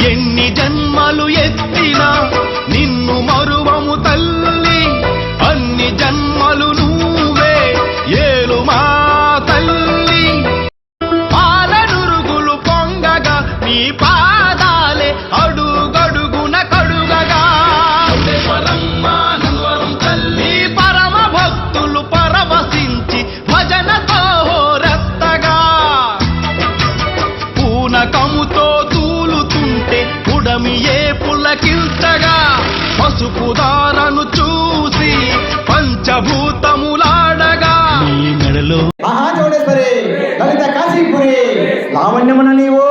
ఎన్ని జన్మలు ఎత్తినా నిన్ను మరువము తల్లి. అన్ని జన్మలు నువ్వే ఏలు మా తల్లి. పాలనురుగులు పొంగగా నీ పా ఉడమి ఏ పులకించగా పసుపు దారను చూసి పంచభూతములాడగా. మహాచౌడేశ్వరి లలిత కాశీపురి లావణ్యమున నీవు.